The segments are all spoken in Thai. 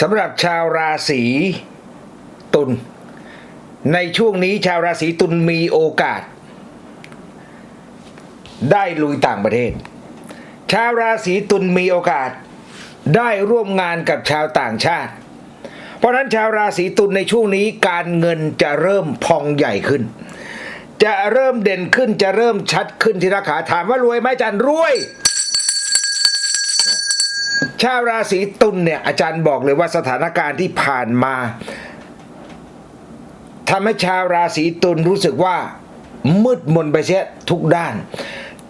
สำหรับชาวราศีตุลในช่วงนี้ชาวราศีตุลมีโอกาส ได้ลุยต่างประเทศ ชาวราศีตุลมีโอกาส ได้ร่วมงานกับชาวต่างชาติ เพราะนั้นชาวราศีตุลในช่วงนี้การเงินจะเริ่มพองใหญ่ขึ้น จะเริ่มเด่นขึ้นจะเริ่มชัดขึ้นทีละขาถามว่ารวยไหมจารย์รวย ชาวราศีตุลเนี่ยอาจารย์บอกเลยว่าสถานการณ์ที่ผ่านมาทำให้ชาวราศีตุลรู้สึกว่ามืดมนไปเสียทุกด้าน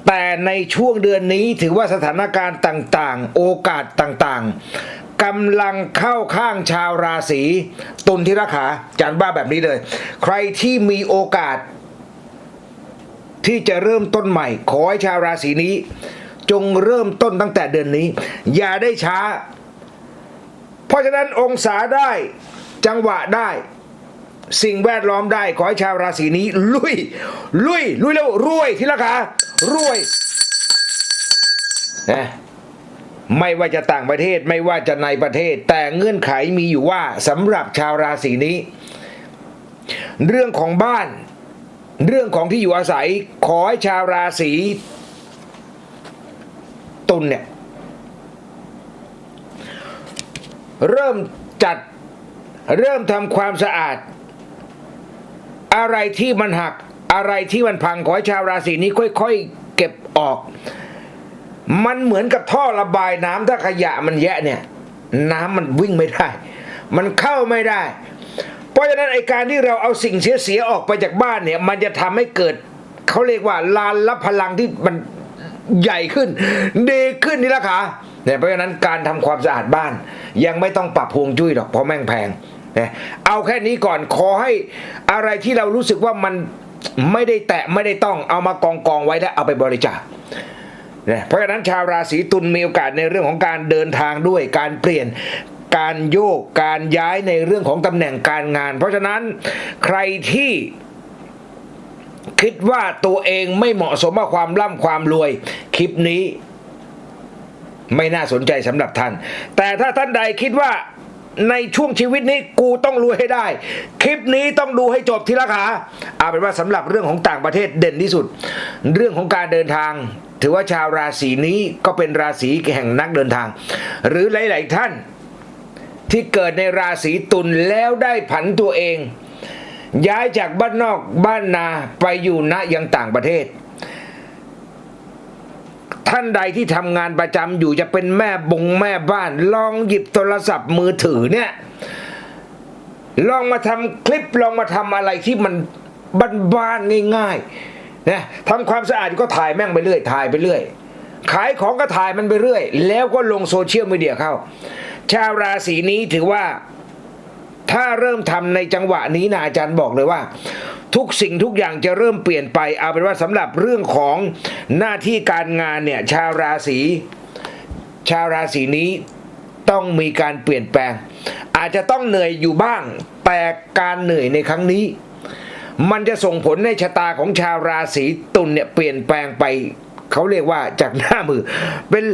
แต่ในช่วงเดือนนี้ถือว่าสถานการณ์ต่างๆ โอกาสต่างๆกำลังเข้าข้างชาวราศีตุลที่ราขาอาจารย์ว่าแบบนี้เลย ใครที่มีโอกาส ที่จะเริ่มต้นใหม่ ขอให้ชาวราศีนี้ จงเริ่มต้นตั้งแต่เดือนนี้ อย่าได้ช้า เพราะฉะนั้นองศาได้จังหวะได้ สิ่งแวดล้อมได้ ขอให้ชาวราศีนี้ ลุย ลุย ลุยแล้วรวยทีละขารวยนะไม่ว่าจะต่างประเทศไม่ว่าจะในประเทศ แต่เงื่อนไขมีอยู่ว่าสำหรับชาวราศีนี้ เรื่องของบ้าน เรื่องของที่อยู่อาศัย ขอให้ชาวราศี ตุลเนี่ย เริ่มจัดเริ่มทำความสะอาด อะไรที่มันหัก อะไรที่มันพังขอให้ชาวราศีนี้ค่อยๆ เก็บออก มันเหมือนกับท่อระบายน้ำถ้าขยะมันแยะเนี่ย น้ำมันวิ่งไม่ได้ มันเข้าไม่ได้ เพราะฉะนั้นไอการที่เราเอาสิ่งเสียๆออกไปจากบ้านเนี่ย มันจะทำให้เกิดเขาเรียกว่าลานรับพลังที่มัน ใหญ่ขึ้น ดีขึ้นนี่ละค่ะเนี่ยเพราะฉะนั้นการทำความสะอาดบ้าน ยังไม่ต้องปรับพวงจุ้ยหรอกเพราะแม่งแพงนะเอาแค่นี้ก่อนขอให้อะไรที่เรารู้สึกว่ามันไม่ได้แตะไม่ได้ต้องเอามากองกองๆไว้แล้วเอาไปบริจาคนะเพราะฉะนั้นชาวราศีตุลมีโอกาสในเรื่องของการเดินทางด้วยการเปลี่ยนการโยกการย้ายในเรื่องของตำแหน่งการงาน เพราะฉะนั้นใครที่ คิดว่าตัวเองไม่เหมาะสมกับความร่ำความรวย คลิปนี้ ไม่น่าสนใจสำหรับท่าน แต่ถ้าท่านใดคิดว่าในช่วงชีวิตนี้กูต้องรวยให้ได้ คลิปนี้ต้องดูให้จบทีละขาเอาเป็นว่าสำหรับเรื่องของต่างประเทศเด่นที่สุด เรื่องของการเดินทาง ถือว่าชาวราศีนี้ก็เป็นราศีแห่งนักเดินทาง หรือหลาย ๆ ท่าน ที่เกิดในราศีตุลแล้วได้ผันตัวเอง ย้ายจากบ้านนอกบ้านนาไปอยู่ณยังต่างประเทศ ท่านใดที่ทำงานประจำอยู่จะเป็นแม่บงแม่บ้าน ลองหยิบโทรศัพท์มือถือเนี่ยลองมาทำคลิปลองมาทำอะไรที่มันบ้านๆง่ายๆนะทำความสะอาดก็ถ่ายแม่งไปเรื่อยถ่ายไปเรื่อย ขายของก็ถ่ายมันไปเรื่อย แล้วก็ลงโซเชียลมีเดียเข้า ชาวราศีนี้ถือว่า ถ้าเริ่มทำในจังหวะนี้นะอาจารย์บอกเลยว่า ทุกสิ่งทุกอย่างจะเริ่มเปลี่ยนไปเอาเป็นว่าสำหรับเรื่องของหน้าที่การงานเนี่ยชาวราศีชาวราศีนี้ต้องมีการเปลี่ยนแปลง อาจจะต้องเหนื่อยอยู่บ้าง แต่การเหนื่อยในครั้งนี้ มันจะส่งผลในชะตาของชาวราศีตุลเนี่ยเปลี่ยนแปลงไปเขาเรียกว่าจากหน้ามือ เป็น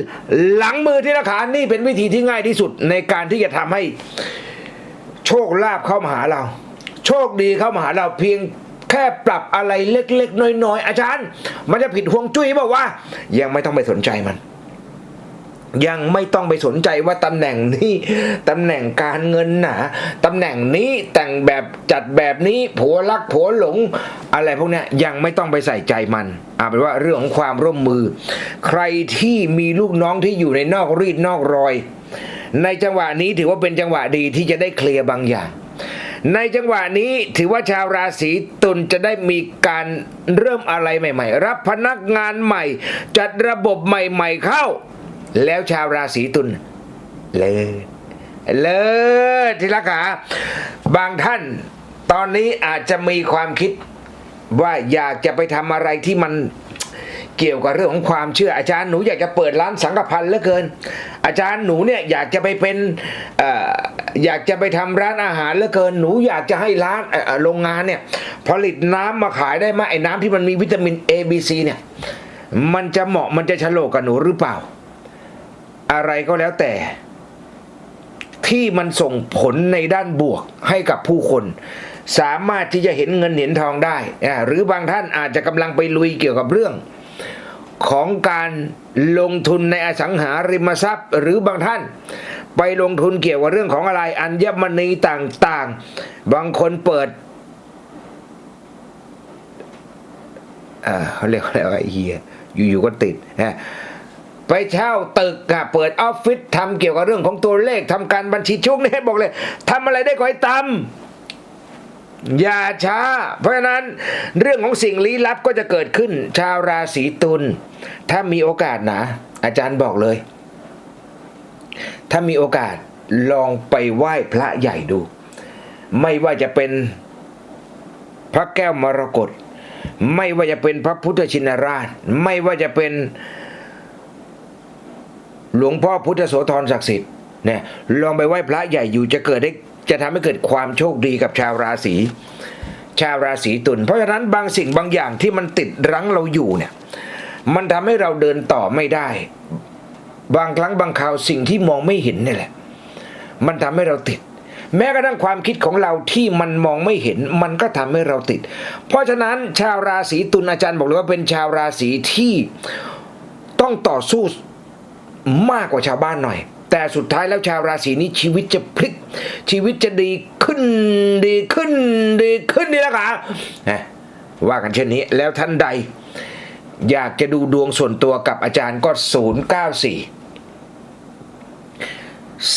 หลังมือที่ละขานี่เป็นวิธีที่ง่ายที่สุดในการที่จะทำให้ โชคลาภเข้ามาหาเรา โชคดีเข้ามาหาเราเพียงแค่ปรับอะไรเล็กๆ น้อยๆ อาจารย์ มันจะผิดห่วงจุ้ยบอกว่า ยังไม่ต้องไปสนใจมัน ยังไม่ต้องไปสนใจว่าตำแหน่งนี้ตำแหน่งการเงินหนาตำแหน่งนี้แต่งแบบจัดแบบนี้ผัวรักผัวหลง อะไรพวกเนี้ยยังไม่ต้องไปใส่ใจมันเอาเป็นว่าเรื่องของความร่วมมือ ใครที่มีลูกน้องที่อยู่ในนอกรีดนอกรอย ในจังหวะนี้ถือว่าเป็นจังหวะดีที่จะได้เคลียร์บางอย่าง ในจังหวะนี้ถือว่าชาวราศีตุลจะได้มีการเริ่มอะไรใหม่ ๆ รับพนักงานใหม่ จัดระบบใหม่ ๆ เข้า แล้วชาวราศีตุลเลิศเลิศทีละขาบางท่านตอนนี้อาจจะมีความคิดว่าอยากจะไปทำอะไรที่มัน เกี่ยวกับเรื่องของความเชื่ออาจารย์หนูอยากจะเปิดร้านสังฆพันธ์เหลือเกิน อาจารย์หนูเนี่ยอยากจะไปเป็นออยากจะไปทำร้านอาหารเหลือเกิน หนูอยากจะให้ร้านโรงงานเนี่ยผลิตน้ำมาขายได้ไหมไอ้น้ำที่มันมีวิตามิน A B C เนี่ยมันจะเหมาะมันจะฉลกกับหนูหรือเปล่า อะไรก็แล้วแต่ ที่มันส่งผลในด้านบวกให้กับผู้คนสามารถที่จะเห็นเงินเห็นทองได้ หรือบางท่านอาจจะกำลังไปลุยเกี่ยวกับเรื่อง ของการลงทุนในอสังหาริมทรัพย์ หรือบางท่าน ไปลงทุนเกี่ยวกับเรื่องของอะไรอัญมณีต่างๆ บางคนเปิดเขาเรียกอะไรวะไอ้เฮียอยู่ๆก็ติดฮะไปเช่าตึกอะเปิดออฟฟิศทำเกี่ยวกับเรื่องของตัวเลขทำการบัญชีช่วงนี้บอกเลยทำอะไรได้ก็ให้ทำ อย่าช้า เพราะฉะนั้นเรื่องของสิ่งลี้ลับก็จะเกิดขึ้น ชาวราศีตุลถ้ามีโอกาสนะ อาจารย์บอกเลย ถ้ามีโอกาสลองไปไหว้พระใหญ่ดู ไม่ว่าจะเป็นพระแก้วมรกตไม่ว่าจะเป็นพระพุทธชินราช ไม่ว่าจะเป็น หลวงพ่อพุทธโสธรศักดิ์สิทธิ์เนี่ยลองไปไหว้พระใหญ่อยู่จะเกิดได้ จะทำให้เกิดความโชคดีกับชาวราศีชาวราศีตุลเพราะฉะนั้นบางสิ่งบางอย่างที่มันติดรั้งเราอยู่เนี่ยมันทำให้เราเดินต่อไม่ได้ บางครั้งบางคราวสิ่งที่มองไม่เห็นนี่แหละ มันทำให้เราติด แม้กระทั่งความคิดของเราที่มันมองไม่เห็น มันก็ทำให้เราติด เพราะฉะนั้นชาวราศีตุลอาจารย์บอกเลยว่าเป็นชาวราศีที่ต้องต่อสู้มากกว่าชาวบ้านหน่อย แต่สุดท้ายแล้วชาวราศีนี้ชีวิตจะพลิก ชีวิตจะดีขึ้นดีขึ้นดีขึ้นนี่แหละครับนะว่ากันเช่นนี้แล้วท่านใด อยากจะดูดวงส่วนตัวกับอาจารย์ก็ 0 9 4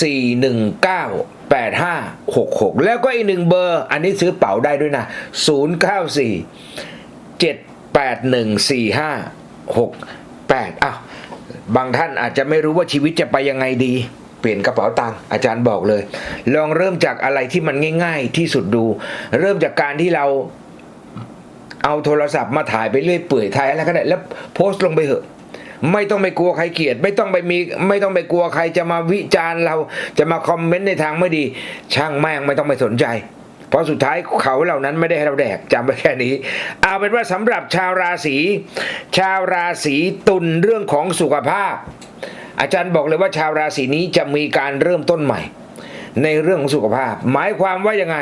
4 1 9 8 5 6 6 แล้วก็อีกหนึ่งเบอร์ อันนี้ซื้อเป๋าได้ด้วยนะ 0 9 4 7 8 1 4 5 6 8อ้าว บางท่านอาจจะไม่รู้ว่าชีวิตจะไปยังไงดี เปลี่ยนกระเป๋าตังค์อาจารย์บอกเลย ลองเริ่มจากอะไรที่มันง่าย ๆ ที่สุดดู เริ่มจากการที่เราเอาโทรศัพท์มาถ่ายไปเรื่อยเปื่อยถ่ายอะไรก็ได้แล้วโพสต์ลงไปเถอะไม่ต้องไปกลัวใครเกลียด ไม่ต้องไปมี ไม่ต้องไปกลัวใครจะมาวิจารณ์เราจะมาคอมเมนต์ในทางไม่ดี ช่างแม่งไม่ต้องไปสนใจ เพราะสุดท้ายเขาเหล่านั้นไม่ได้ให้เราแดกจำไว้แค่นี้ เอาเป็นว่าสำหรับชาวราศีชาวราศีตุลเรื่องของสุขภาพ อาจารย์บอกเลยว่าชาวราศีนี้จะมีการเริ่มต้นใหม่ ในเรื่องของสุขภาพ หมายความว่ายังไง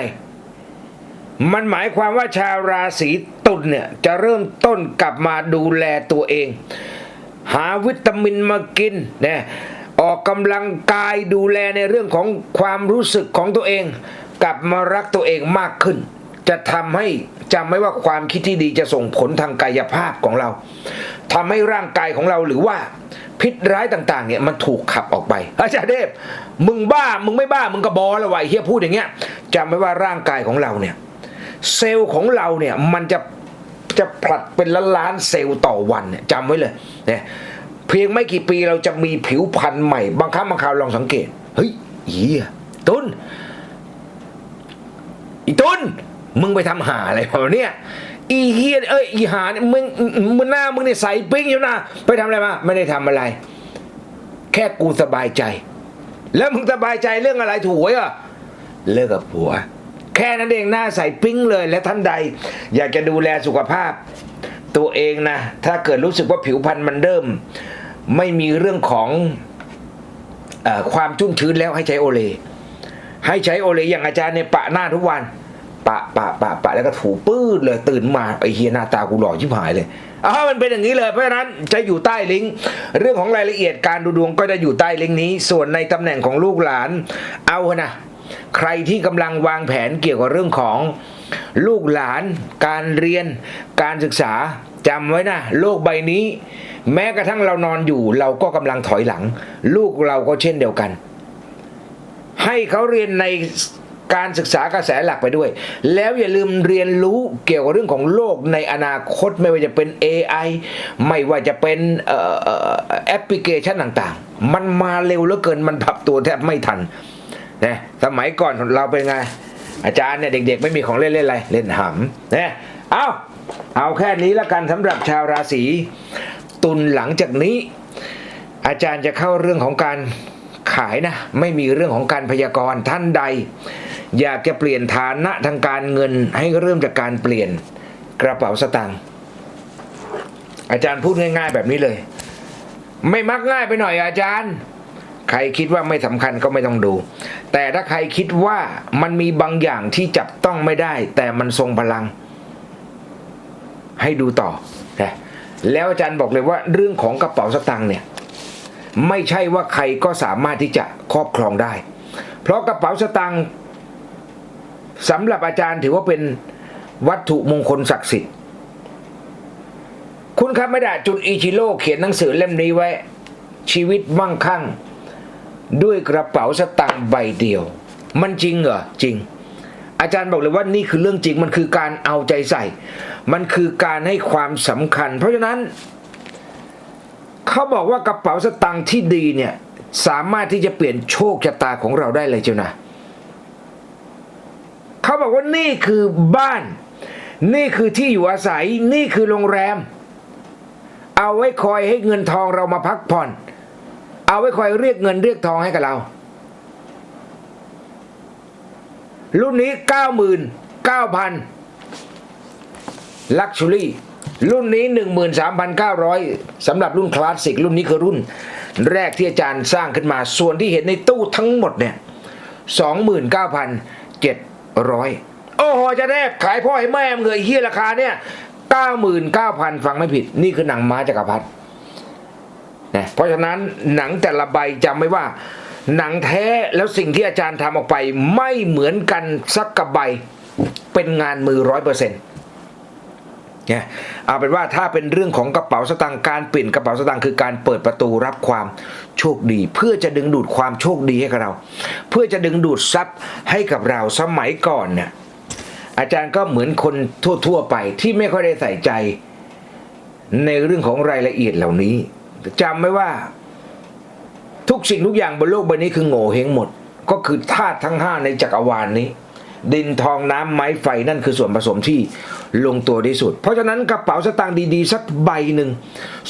มันหมายความว่าชาวราศีตุลเนี่ยจะเริ่มต้นกลับมาดูแลตัวเอง หาวิตามินมากินนะออกกำลังกายดูแลในเรื่องของความรู้สึกของตัวเอง กลับมารักตัวเองมากขึ้น จะทำให้จำไว้ว่าความคิดที่ดีจะส่งผลทางกายภาพของเราทำให้ร่างกายของเราหรือว่าพิษร้ายต่างๆเนี่ยมันถูกขับออกไป อาจารย์เทพมึงบ้ามึงไม่บ้ามึงก็บอแล้วะไอ้เฮียพูดอย่างเงี้ยจำไว้ว่าร่างกายของเราเนี่ยเซลล์ของเราเนี่ยมันจะจะผลัดเป็นล้านล้านๆเซลล์ต่อวันเนี่ยจำไว้เลยเนี่ยเพียงไม่กี่ปีเราจะมีผิวพรรณใหม่ บางครั้งบางคราวลองสังเกต เฮ้ยเฮียตุน อีตุนมึงไปทำหาอะไรมาเนี่ยอีเฮียเอ้ยอีหาเนี่ยมึงมึงหน้ามึงเนี่ยใสปิ้งอยู่นะไปทำอะไรมาไม่ได้ทำอะไร แค่กูสบายใจ แล้วมึงสบายใจเรื่องอะไรถูกไว้อะเลิกกับผัว แค่นั้นเองหน้าใสปิ้งเลยและท่านใด อยากจะดูแลสุขภาพ ตัวเองนะ ถ้าเกิดรู้สึกว่าผิวพรรณมันเริ่ม ไม่มีเรื่องของอความชุ่มชื้นแล้วให้ใช้โอเล ให้ใช้โอเลอย่างอาจารย์เนี่ยปะหน้าทุกวัน ปะปะปะปะแล้วก็ถูปื้ดเลยตื่นมาไอเฮียหน้าตากูหล่อชิบหายเลยอ้ามันเป็นอย่างนี้เลยเพราะฉะนั้นจะอยู่ใต้ลิงก์เรื่องของรายละเอียดการดูดวงก็จะอยู่ใต้ลิงก์นี้ ส่วนในตำแหน่งของลูกหลานเอานะใครที่กำลังวางแผนเกี่ยวกับเรื่องของลูกหลาน การเรียน การศึกษาจำไว้นะโลกใบนี้ แม้กระทั่งเรานอนอยู่ เราก็กำลังถอยหลัง ลูกเราก็เช่นเดียวกัน ให้เขาเรียนใน การศึกษากระแสหลักไปด้วย แล้วอย่าลืมเรียนรู้เกี่ยวกับเรื่องของโลกในอนาคตไม่ว่าจะเป็น AI ไม่ว่าจะเป็นเอ่อแอปพลิเคชันต่างๆ มันมาเร็วเหลือเกินมันปรับตัวแทบไม่ทันนะสมัยก่อนเราเป็นไง อาจารย์เนี่ยเด็ก ๆ ไม่มีของเล่นเล่นอะไร เล่นหำนะเอาเอาแค่นี้แล้วกันสำหรับชาวราศีตุลหลังจากนี้ อาจารย์จะเข้าเรื่องของการขายนะ ไม่มีเรื่องของการพยากรณ์ท่านใด อยากจะเปลี่ยนฐานะทางการเงินให้เริ่มจากการเปลี่ยนกระเป๋าสตางค์อาจารย์พูดง่าย ๆ แบบนี้เลย ไม่มักง่ายไปหน่อยอาจารย์ ใครคิดว่าไม่สำคัญก็ไม่ต้องดู แต่ถ้าใครคิดว่ามันมีบางอย่างที่จับต้องไม่ได้ แต่มันทรงพลัง ให้ดูต่อนะแล้วอาจารย์บอกเลยว่าเรื่องของกระเป๋าสตางค์เนี่ย ไม่ใช่ว่าใครก็สามารถที่จะครอบครองได้ เพราะกระเป๋าสตางค์ สำหรับอาจารย์ถือว่าเป็นวัตถุมงคลศักดิ์สิทธิ์ คุณคาไม่ได้จุนอิชิโร่เขียนหนังสือเล่มนี้ไว้ ชีวิตมั่งคั่ง ด้วยกระเป๋าสตางค์ใบเดียว มันจริงเหรอ จริง อาจารย์บอกเลยว่านี่คือเรื่องจริงมันคือการเอาใจใส่ มันคือการให้ความสำคัญ เพราะฉะนั้น เขาบอกว่ากระเป๋าสตางค์ที่ดีเนี่ยสามารถที่จะเปลี่ยนโชคชะตาของเราได้เลยเจ้านะ เขาบอกว่านี่คือบ้าน นี่คือที่อยู่อาศัย นี่คือโรงแรม เอาไว้คอยให้เงินทองเรามาพักผ่อน เอาไว้คอยเรียกเงินเรียกทองให้กับเรา รุ่นนี้เก้าหมื่นเก้าพันลักชูรี่รุ่นนี้ 13,900สามพันเก้าร้อยสำหรับรุ่นคลาสสิกรุ่นนี้คือรุ่น แรกที่อาจารย์สร้างขึ้นมาส่วนที่เห็นในตู้ทั้งหมดเนี่ยสองหมื่นเก้าพันเจ็ด ร้อยโอ้โหจะได้ขายพ่อให้แม่มึงเลยเฮียราคาเนี่ยเก้าหมื่นเก้าพันฟังไม่ผิด นี่คือหนังม้าจักรพรรดินะเพราะฉะนั้นหนังแต่ละใบจำไว้ว่า หนังแท้แล้วสิ่งที่อาจารย์ทำออกไปไม่เหมือนกันสักกับใบ เป็นงานมือร้อยเปอร์เซ็นต์ นี่ยเอาเป็นว่าถ้าเป็นเรื่องของกระเป๋าสตางค์การปลี่นกระเป๋าสตางค์คือการเปิดประตูรับความโชคดี เพื่อจะดึงดูดความโชคดีให้กับเรา เพื่อจะดึงดูดทรัพย์ให้กับเราสมัยก่อนเนี่ยอาจารย์ก็เหมือนคนทั่ว ๆ ไปที่ไม่ค่อยได้ใส่ใจ ในเรื่องของรายละเอียดเหล่านี้จำไว้ว่า ทุกสิ่งทุกอย่างบนโลกใบนี้คือโง่เฮงหมด ก็คือธาตุทั้งห้าในจักรวาลนนี้ ดินทองน้ำไม้ไฟนั่นคือส่วนผสมที่ลงตัวที่สุด เพราะฉะนั้นกระเป๋าสตางค์ดีๆ สักใบหนึ่ง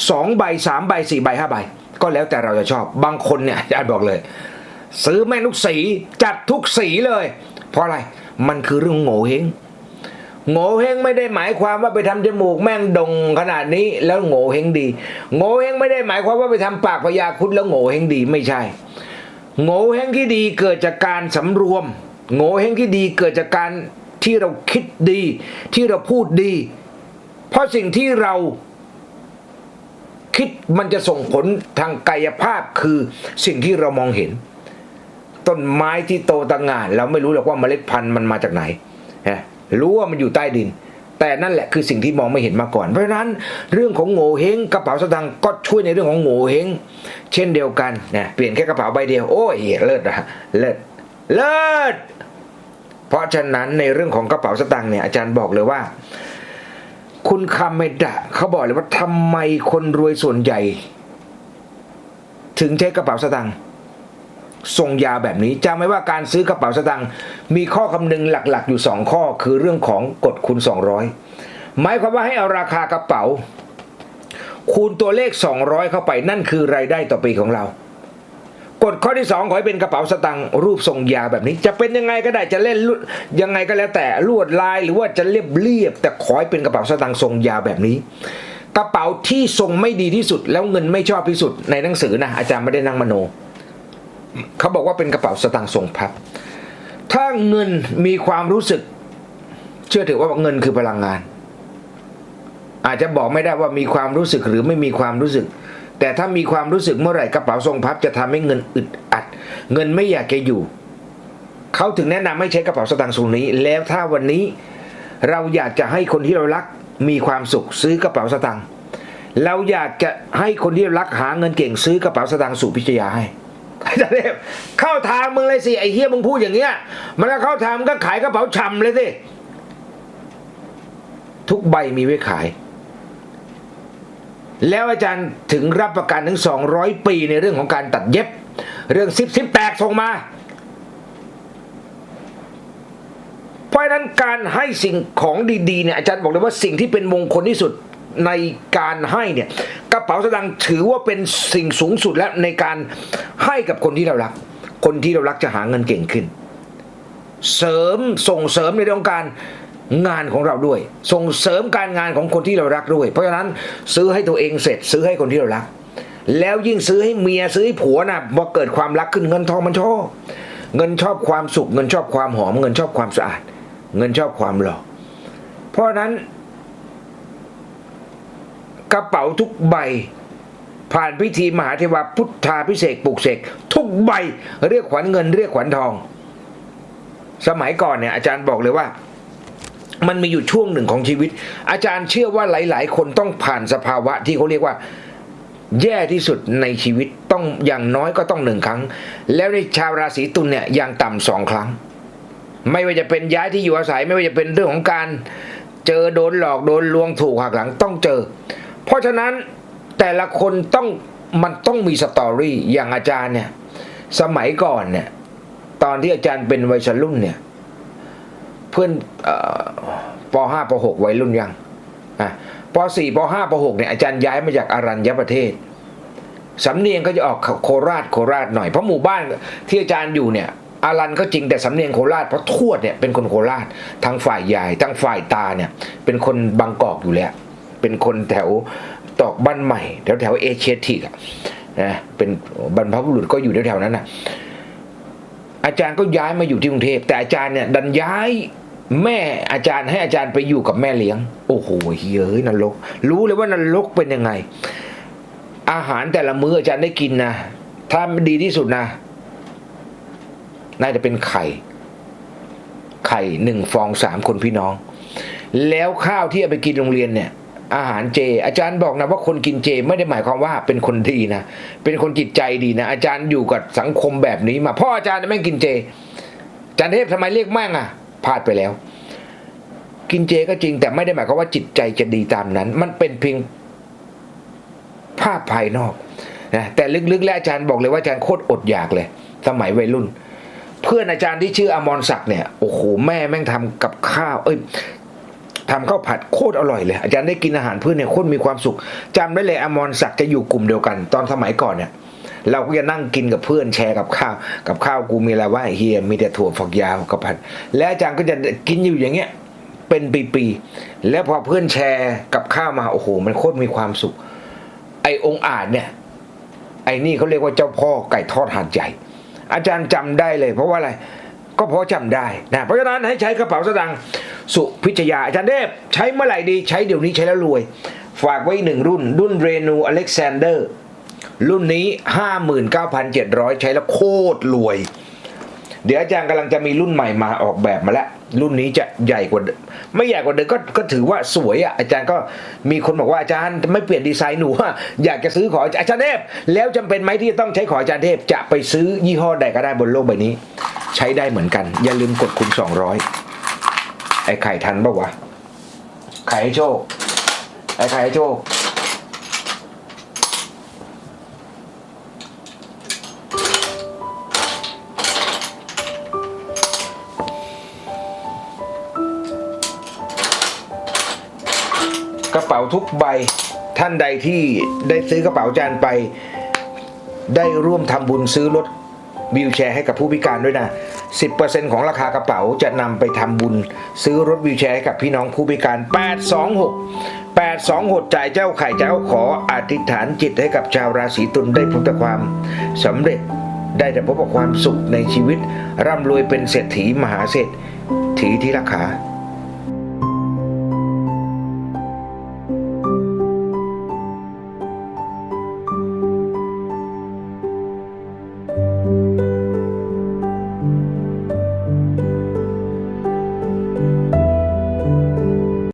สองใบสามใบสี่ใบห้าใบ ก็แล้วแต่เราจะชอบบางคนเนี่ยอาจารย์บอกเลย ซื้อแม่งทุกสีจัดทุกสีเลย เพราะอะไรมันคือเรื่องโง่เฮงโง่เฮงไม่ได้หมายความว่าไปทำจมูกแม่งดงขนาดนี้แล้วโง่เฮงดี โง่เฮงไม่ได้หมายความว่าไปทำปากพยาคุดแล้วโง่เฮงดีไม่ใช่ โง่เฮงที่ดีเกิดจากการสำรวม โง่เฮงที่ดีเกิดจากการที่เราคิดดี ที่เราพูดดี เพราะสิ่งที่เราคิดมันจะส่งผลทางกายภาพคือสิ่งที่เรามองเห็น ต้นไม้ที่โตตะงาน เราไม่รู้หรอกว่าเมล็ดพันธุ์มันมาจากไหนฮะรู้ว่ามันอยู่ใต้ดิน แต่นั่นแหละคือสิ่งที่มองไม่เห็นมาก่อน เพราะฉะนั้นเรื่องของโง่เฮงกระเป๋าสตางค์ก็ช่วยในเรื่องของโง่เฮงเช่นเดียวกันนะเปลี่ยนแค่กระเป๋าใบเดียวโอ้ยเลิศอะเลิศ เลิศเพราะฉะนั้นในเรื่องของกระเป๋าสตางค์เนี่ยอาจารย์บอกเลยว่า คุณคาเมดะเขาบอกเลยว่าทำไมคนรวยส่วนใหญ่ ถึงใช้กระเป๋าสตางค์ทรงยาแบบนี้จำไว้ว่าการซื้อกระเป๋าสตางค์มีข้อคำนึงหลักๆ อยู่สองข้อคือเรื่องของกฎคูณ 200 หมายความว่าให้เอาราคากระเป๋า คูณตัวเลข 200 เข้าไปนั่นคือรายได้ต่อปีของเรา กฎข้อที่สองขอให้เป็นกระเป๋าสตางค์รูปทรงยาวแบบนี้ จะเป็นยังไงก็ได้จะเล่นยังไงก็แล้วแต่ลวดลายหรือว่าจะเรียบเรียบแต่ขอให้เป็นกระเป๋าสตางค์ทรงยาวแบบนี้ กระเป๋าที่ทรงไม่ดีที่สุด แล้วเงินไม่ชอบที่สุดในหนังสือนะอาจารย์ไม่ได้นั่งมโนเขาบอกว่าเป็นกระเป๋าสตางค์ทรงพับ ถ้าเงินมีความรู้สึก เชื่อถือว่าเงินคือพลังงาน อาจจะบอกไม่ได้ว่ามีความรู้สึกหรือไม่มีความรู้สึก แต่ถ้ามีความรู้สึกเมื่อไหร่กระเป๋าทรงพับจะทำให้เงินอึดอัด เงินไม่อยากจะอยู่ เขาถึงแนะนำให้ใช้กระเป๋าสตางค์ทรงนี้ แล้วถ้าวันนี้เราอยากจะให้คนที่เรารักมีความสุขซื้อกระเป๋าสตางค์เราอยากจะให้คนที่รักหาเงินเก่งซื้อกระเป๋าสตางค์สู่พิจยาให้อาจารย์เข้าทางมึงเลยสิไอ้เฮียมึงพูดอย่างเงี้ย มันก็เข้าทางมึงก็ขายกระเป๋าชำเลยสิทุกใบมีไว้ขาย แล้วอาจารย์ถึงรับประกันถึง 200 ปีในเรื่องของการตัดเย็บ เรื่องซิปซิปแตกส่งมา เพราะนั้นการให้สิ่งของดีๆเนี่ยอาจารย์บอกเลยว่าสิ่งที่เป็นมงคลที่สุดในการให้เนี่ยกระเป๋าสตางค์ถือว่าเป็นสิ่งสูงสุดแล้วในการให้กับคนที่เรารัก คนที่เรารักจะหาเงินเก่งขึ้น เสริมส่งเสริมในเรื่องการ งานของเราด้วย ส่งเสริมการงานของคนที่เรารักด้วย เพราะฉะนั้นซื้อให้ตัวเองเสร็จซื้อให้คนที่เรารัก แล้วยิ่งซื้อให้เมียซื้อให้ผัวนะพอเกิดความรักขึ้นเงินทองมันชอบเงินชอบความสุข เงินชอบความหอม เงินชอบความสะอาด เงินชอบความหล่อเพราะฉะนั้น กระเป๋าทุกใบ ผ่านพิธีมหาเทวาพุทธาพิเศษปลุกเสกทุกใบเรียกขวัญเงินเรียกขวัญทอง สมัยก่อนเนี่ยอาจารย์บอกเลยว่า มันมีอยู่ช่วงหนึ่งของชีวิต อาจารย์เชื่อว่าหลาย ๆ คนต้องผ่านสภาวะที่เขาเรียกว่า แย่ที่สุดในชีวิตต้องอย่างน้อยก็ต้องหนึ่งครั้ง แล้วในชาวราศีตุลเนี่ยอย่างต่ำสองครั้ง ไม่ว่าจะเป็นย้ายที่อยู่อาศัยไม่ว่าจะเป็นเรื่องของการเจอโดนหลอกโดนลวงถูกหักหลังต้องเจอ เพราะฉะนั้นแต่ละคนต้องมันต้องมีสตอรี่อย่างอาจารย์เนี่ยสมัยก่อนเนี่ยตอนที่อาจารย์เป็นวัยรุ่นเนี่ย เพื่อนอป .5 ป .6 วัยรุ่นยังอะป .4 ป .5 ป .6 เนี่ยอาจารย์ย้ายมาจากอารัญญประเทศสำเนียงก็จะออกโคราชโคราชหน่อยเพราะหมู่บ้านที่อาจารย์อยู่เนี่ยอารันก็จริงแต่สำเนียงโคราชเพราะทวดเนี่ยเป็นคนโคราชทางฝ่ายยายทางฝ่ายตาเนี่ยเป็นคนบางกอกอยู่แล้ว เป็นคนแถวตอกบ้านใหม่ แถวแถวเอเชียทิกนะเป็นบรรพบุรุษก็อยู่แถวๆนั้นนะอาจารย์ก็ย้ายมาอยู่ที่กรุงเทพแต่อาจารย์เนี่ยดันย้าย แม่อาจารย์ให้อาจารย์ไปอยู่กับแม่เลี้ยง โอ้โหเฮ้ยนรก รู้เลยว่านรกเป็นยังไง อาหารแต่ละมื้ออาจารย์ได้กินนะถ้าดีที่สุดนะน่าจะเป็นไข่ ไข่หนึ่งฟองสามคนพี่น้อง แล้วข้าวที่เอาไปกินโรงเรียนเนี่ย อาหารเจ อาจารย์บอกนะว่าคนกินเจไม่ได้หมายความว่าเป็นคนดีนะเป็นคนจิตใจดีนะอาจารย์อยู่กับสังคมแบบนี้มาพ่ออาจารย์ไม่งกินเจอาจารย์เทพทำไมเรียกแม่งอะ พลาดไปแล้ว กินเจก็จริงแต่ไม่ได้หมายความว่าจิตใจจะดีตามนั้น มันเป็นเพียงภาพภายนอกนะแต่ลึกๆแล้วอาจารย์บอกเลยว่าอาจารย์โคตรอดอยากเลย สมัยวัยรุ่น เพื่อนอาจารย์ที่ชื่ออมรศักดิ์เนี่ยโอ้โหแม่แม่งทำกับข้าว เอ้ยทำข้าวผัดโคตรอร่อยเลย อาจารย์ได้กินอาหารเพื่อนเนี่ยโคตรมีความสุขจำได้เลยอมรศักดิ์จะอยู่กลุ่มเดียวกัน ตอนสมัยก่อนเนี่ย เราก็จะนั่งกินกับเพื่อนแชร์กับข้าว กับข้าวกูมีอะไรว่าเฮียมีแต่ถั่วฝักยาวกับผัด และอาจารย์ก็จะกินอยู่อย่างเงี้ยเป็นปีๆแล้วพอเพื่อนแชร์กับข้าวมาโอ้โห มันโคตรมีความสุข ไอ้องค์อาจเนี่ย ไอ้นี่เขาเรียกว่าเจ้าพ่อไก่ทอดหาดใหญ่ อาจารย์จำได้เลย เพราะว่าอะไรก็เพราะจำได้นะเพราะฉะนั้นให้ใช้กระเป๋าสตางค์สุพิชยา อาจารย์เทพใช้เมื่อไหร่ดี ใช้เดี๋ยวนี้ใช้แล้วรวย ฝากไว้หนึ่งรุ่น รุ่นเรนูอเล็กซานเดอร์ รุ่นนี้ 59,700 ใช้แล้วโคตรรวย เดี๋ยวอาจารย์กำลังจะมีรุ่นใหม่มาออกแบบมาแล้ว รุ่นนี้จะใหญ่กว่า ไม่ใหญ่กว่าเดิมก็ก็ถือว่าสวยอะอาจารย์ก็มีคนบอกว่าอาจารย์ไม่เปลี่ยนดีไซน์หนูอยากจะซื้อของอาจารย์เทพ แล้วจำเป็นไหมที่จะต้องใช้ของอาจารย์เทพจะไปซื้อยี่ห้อใดก็ได้บนโลกใบนี้ ใช้ได้เหมือนกัน อย่าลืมกดคูณ200ไอ้ไข่ทันปะวะไข่ให้โชคไอ้ไข่ให้โชค ทุกใบท่านใดที่ได้ซื้อกระเป๋าจานไป ได้ร่วมทำบุญซื้อรถวิวแชร์ให้กับผู้พิการด้วยนะ 10%ของราคากระเป๋าจะนำไปทำบุญ ซื้อรถวิวแชร์ให้กับพี่น้องผู้พิการ 826 826จ่ายเจ้าไข่เจ้าขออธิษฐานจิตให้กับชาวราศีตุลได้พบแต่ความสำเร็จได้แต่พบกับความสุขในชีวิต ร่ำรวยเป็นเศรษฐีมหาเศรษฐีที่ราคา